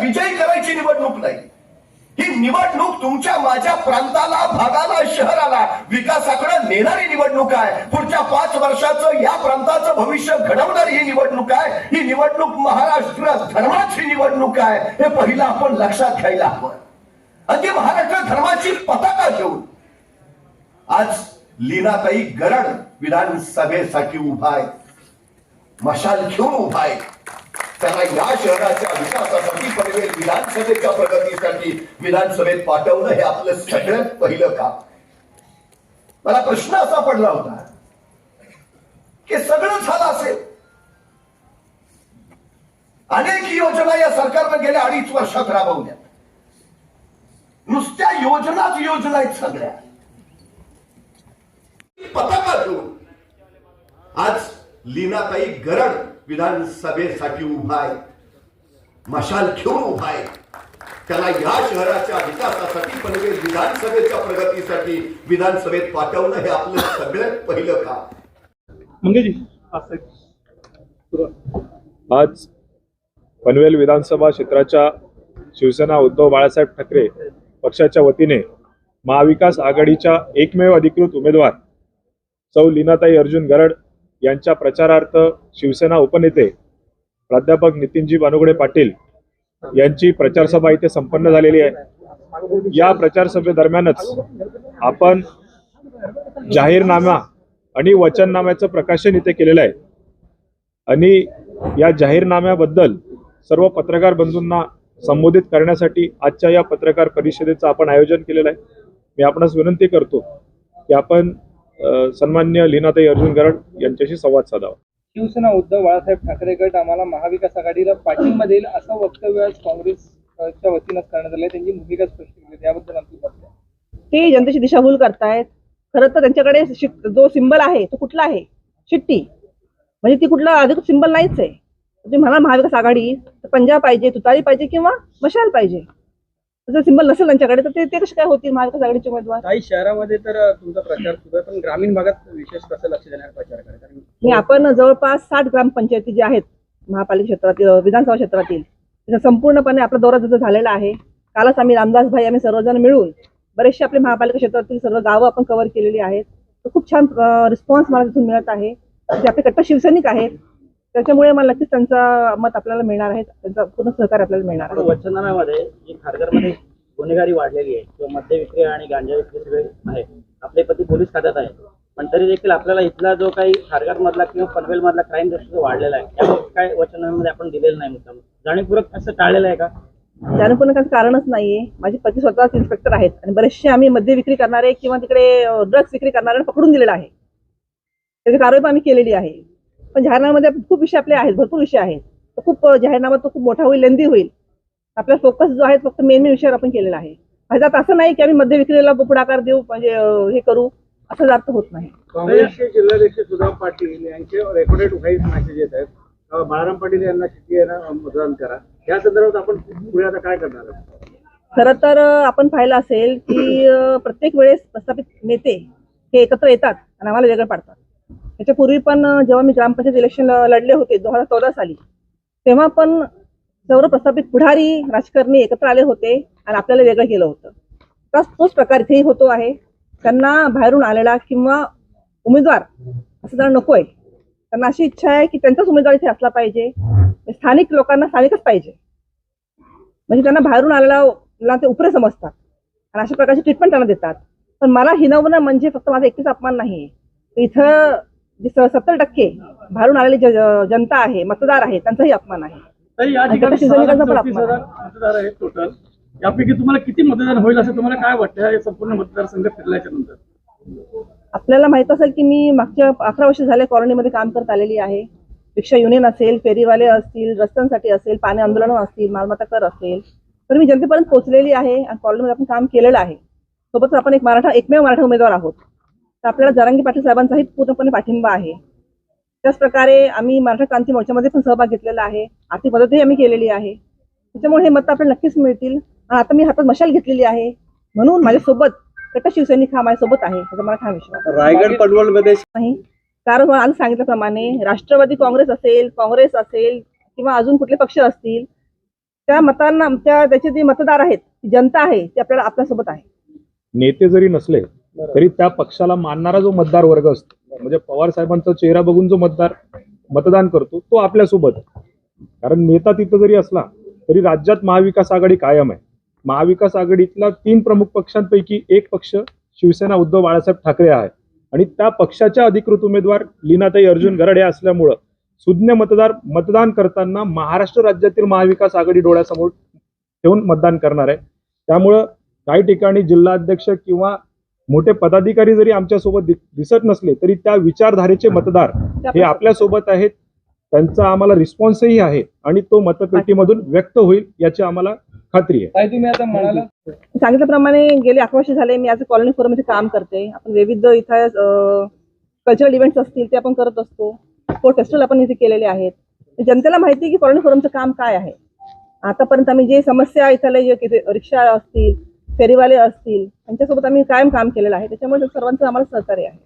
विजय करायची निवडणूक नाही. ही निवडणूक तुमच्या माझ्या प्रांताला भागाला शहराला विकासाकडे नेणारी निवडणूक आहे. पुढच्या पाच वर्षाचं या प्रांताचं भविष्य घडवणारी ही निवडणूक आहे. ही निवडणूक महाराष्ट्र धर्माची निवडणूक आहे. हे पहिलं आपण लक्षात घ्यायला हवं. आणि महाराष्ट्र धर्माची पताका घेऊन. आज लीनाताई गरण विधानसभेसाठी उभा आहे. मशाल घेऊन उभा आहे. त्यांना या शहराच्या विकासासाठी पनवेल विधानसभेच्या प्रगतीसाठी विधानसभेत पाठवणं हे आपलं सगळ्यात पहिलं काम. मला प्रश्न असा पडला होता की सगळं झालं असेल. अनेक योजना या सरकारनं गेल्या अडीच वर्षात राबवल्या. नुसत्या योजनाच योजना आहेत सगळ्या. पथकातून आज लीनाताई गरड विधानसभेसाठी उभा आहे. मशाल घेऊन उभा आहे. त्याला या शहराच्या विकासासाठी पनवेल विधानसभेच्या प्रगतीसाठी विधानसभेत पाठवणं हे आपलं सगळ्यात पहिलं काम. आज पनवेल विधानसभा क्षेत्राच्या शिवसेना उद्धव बाळासाहेब ठाकरे पक्षाच्या वतीने महाविकास आघाडीच्या एकमेव अधिकृत उमेदवार सौ लीनाताई अर्जुन गरड यांच्या प्रचारार्थ शिवसेना उपनेते प्राध्यापक नितीनजी बानुगडे पाटील यांची प्रचारसभा इथे संपन्न झालेली आहे. या प्रचारसभेदरम्यानच आपण जाहीरनामा आणि वचननाम्याचं प्रकाशन इथे केलेलं आहे. आणि या जाहीरनाम्याबद्दल सर्व पत्रकार बंधूंना संबोधित करण्यासाठी आजच्या या पत्रकार परिषदेचं आपण आयोजन केलेलं आहे. मी आपणास विनंती करतो की आपण सन्मान्य लीनाताई अर्जुन गरड यांच्याशी संवाद साधावा. शिवसेना उद्धव बाळासाहेब ठाकरे गट आम्हाला महाविकास आघाडीला पाठिंबा देईल असं वक्तव्य आज काँग्रेसच्या वतीनं करण्यात आलंय. त्यांची भूमिका स्पष्ट केली त्याबद्दल आमची. ते जनतेची दिशाभूल करतायत. खरं तर त्यांच्याकडे जो सिंबल आहे तो कुठला आहे? शिट्टी. म्हणजे ती कुठला अधिक सिंबल नाहीच आहे. तुम्ही म्हणा महाविकास आघाडी पंजाब पाहिजे तुतारी पाहिजे किंवा मशाल पाहिजे. जर सिंबल नसेल त्यांच्याकडे तर ते ते कसे काय होतील महाविकास आघाडीचे उमेदवार? काही शहरामध्ये तर तुमचा प्रचार सुरू आहे पण ग्रामीण भागात विशेष कसं लक्ष देणार प्रचार करा कारण आणि आपण जवळपास साठ ग्रामपंचायती ज्या आहेत महापालिका क्षेत्रातील विधानसभा क्षेत्रातील त्याचा संपूर्णपणे आपला दौरा तिथं झालेला आहे. कालच आम्ही रामदास भाई आम्ही सर्वजण मिळून बरेचसे आपले महापालिका क्षेत्रातील सर्व गावं आपण कव्हर केलेली आहेत. तर खूप छान रिस्पॉन्स मला तिथून मिळत आहे. ते आपले कट्टर शिवसैनिक आहेत त्याच्यामुळे मला नक्कीच त्यांचं मत आपल्याला मिळणार आहे त्यांचं पूर्ण सहकार्य आपल्याला मिळणार आहे. वचनाम्यामध्ये जी खारघरमध्ये गुन्हेगारी वाढलेली आहे किंवा मद्य विक्री आणि गांजा विक्री सगळे आहे आपले पती पोलीस खात्यात आहे पण तरी देखील आपल्याला इथला जो काही खारघर मधला किंवा पनवेल मधला क्राईम रेट वाढलेला आहे त्यामुळे काय वचनाम्यामध्ये आपण दिलेलं नाही मुद्दाम. जाणीवपूर्वक असं टाळलेलं आहे का? त्यानं पण काही कारणच नाहीये. माझे पती स्वतःच इन्स्पेक्टर आहेत आणि बरेचसे आम्ही मद्य विक्री करणारे किंवा तिकडे ड्रग्स विक्री करणारे पकडून दिलेलं आहे. त्याची कारवाई पण आम्ही केलेली आहे. पण जाहीरनाम्यामध्ये खूप विषय आपले आहेत भरपूर विषय आहेत. तो खूप जाहीरनामा तो खूप मोठा होईल लेंदी होईल. आपला फोकस जो आहे फक्त मेन मेन विषयावर आपण केलेला आहे. ह्याच्यात असं नाही की आम्ही मद्य विक्रीला पुढाकार देऊ म्हणजे हे करू असं अर्थ होत नाही. काँग्रेसचे जिल्हाध्यक्ष सुधाम पाटील यांचे रेकॉर्डेड व्हाईस मेसेज येत आहेत. बाळाराम पाटील यांना यांना मतदान करा. या संदर्भात आपण पुढे आता काय करणार आहोत? खरं तर आपण पाहिलं असेल की प्रत्येक वेळेस प्रस्थापित नेते हे एकत्र येतात आणि आम्हाला वेगळं पाडतात. त्याच्यापूर्वी पण जेव्हा मी ग्रामपंचायत इलेक्शन लढले होते दोन हजार चौदा साली तेव्हा पण सर्व प्रस्थापित पुढारी राजकारणी एकत्र आले होते आणि आपल्याला वेगळं केलं होतं. तस तोच प्रकार इथेही होतो आहे. त्यांना बाहेरून आलेला किंवा उमेदवार असं जरा नको आहे त्यांना अशी इच्छा आहे की त्यांचाच उमेदवार इथे असला पाहिजे. स्थानिक लोकांना स्थानिकच पाहिजे. म्हणजे त्यांना बाहेरून आलेला ते उपरे समजतात. आणि अशा प्रकारची ट्रीटमेंट त्यांना देतात. पण मला हिनवणं म्हणजे फक्त माझा एकटीच अपमान नाही इथं जे सत्तर टक्के बाहेरून आलेली जनता आहे मतदार आहे त्यांचाही अपमान आहे. टोटल यापैकी तुम्हाला किती मतदान होईल असं तुम्हाला काय वाटतं? संपूर्ण मतदारसंघ फिरल्याच्या नंतर. आपल्याला माहीत असेल की मी मागच्या अकरा वर्ष झाले कॉलनीमध्ये काम करत आलेली आहे. रिक्षा युनियन असेल फेरीवाले असतील रस्त्यांसाठी असेल पाणी आंदोलनं असतील मालमत्ता कर असेल. तर मी जनतेपर्यंत पोहोचलेली आहे आणि कॉलनीमध्ये आपण काम केलेलं आहे. सोबतच आपण एक मराठा एकमेव मराठा उमेदवार आहोत. तर आपल्याला जरांगी पाटील साहेबांचाही पूर्णपणे पाठिंबा आहे. त्याच प्रकारे आम्ही मराठा क्रांती मोर्चामध्ये पण सहभाग घेतलेला आहे. आर्थिक मदतही आम्ही केलेली आहे. त्याच्यामुळे हे मत आपल्याला नक्कीच मिळतील. आणि आता मी हातात मशाल घेतलेली आहे. म्हणून माझ्यासोबत कट्टा शिवसैनिक हा माझ्यासोबत आहे. याचा मला ठाम विश्वास. रायगड पनवेलमध्ये नाही. कारण मला आज सांगितल्याप्रमाणे राष्ट्रवादी काँग्रेस असेल काँग्रेस असेल किंवा अजून कुठले पक्ष असतील त्या मतांना त्या त्याचे जे मतदार आहेत ती जनता आहे ती आपल्याला आपल्यासोबत आहे. नेते जरी नसले तरी त्या पक्षाला मानणारा जो मतदार वर्ग असतो म्हणजे पवार साहेबांचा चेहरा बघून जो मतदार मतदान करतो तो आपल्यासोबत कारण नेता तिथं जरी असला तरी राज्यात महाविकास आघाडी कायम आहे. महाविकास आघाडीतला तीन प्रमुख पक्षांपैकी एक पक्ष शिवसेना उद्धव बाळासाहेब ठाकरे आहे. आणि त्या पक्षाच्या अधिकृत उमेदवार लीनाताई अर्जुन गरड या असल्यामुळं सुज्ञ मतदार मतदान करताना महाराष्ट्र राज्यातील महाविकास आघाडी डोळ्यासमोर ठेवून मतदान करणार आहे. त्यामुळं काही ठिकाणी जिल्हाध्यक्ष किंवा मोठे पदाधिकारी जरी आमच्यासोबत दिसत नसले तरी त्या विचारधारेचे मतदार हे आपल्यासोबत आहेत. त्यांचा आम्हाला रिस्पॉन्सही आहे आणि तो मतपेटीमधून व्यक्त होईल याची आम्हाला खात्री आहे. तुम्ही आता म्हणाला सांगितल्याप्रमाणे गेले अकरा वर्ष झाले मी आज कॉलनी फोरममध्ये काम करते. आपण विविध इथं कल्चरल इव्हेंट्स असतील ते आपण करत असतो. फेस्टिवल आपण इथे केलेले आहेत. जनतेला माहिती आहे की कॉलनी फोरमचं काम काय आहे. आतापर्यंत आम्ही जे समस्या जे किती रिक्षा असतील फेरीवाले असतील त्यांच्यासोबत आम्ही कायम काम केलेलं आहे. त्याच्यामुळे सर्वांचं आम्हाला सहकार्य आहे.